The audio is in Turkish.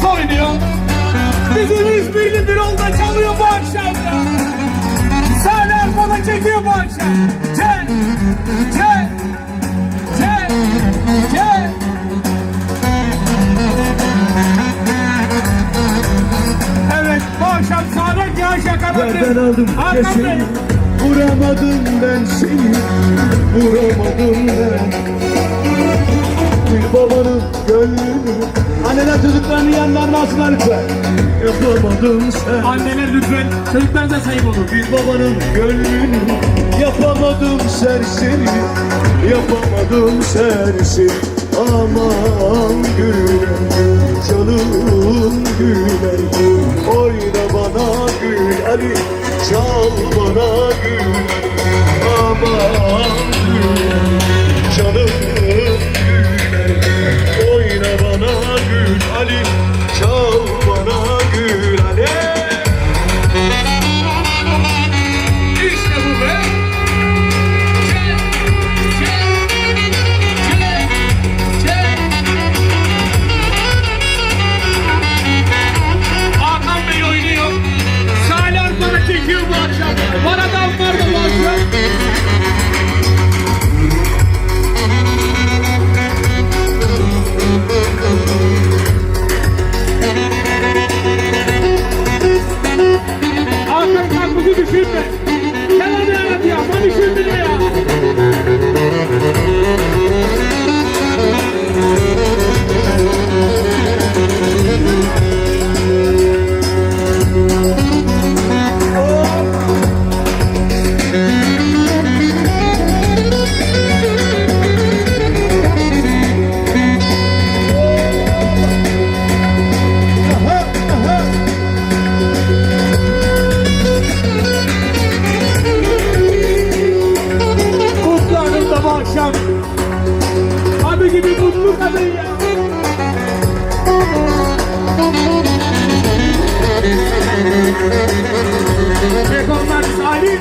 nasıl oynuyor? Bizim İzmirli bir olda çalıyor bu akşam ya. Sahne arkada çekiyor bu akşam. Çek, çek, çek, çek. Evet bu akşam sahne Cihan Şakan'ın Yerden aldım kesin. Vuramadım ben seni Vuramadım ben babanın gönlünü Anneler çocuklarını yanlarına alsınlar lütfen. Yapamadım sen. Anneler lütfen çocuklarınıza sahip olun. Bir babanın gönlünü. Yapamadım serseri. Yapamadım serseri. Aman gülüm Canım gülüm Oyna bana gül Ali Çal bana gül ali. bu akşam. Abi gibi mutlu kadın ya. Rekorlar sahip.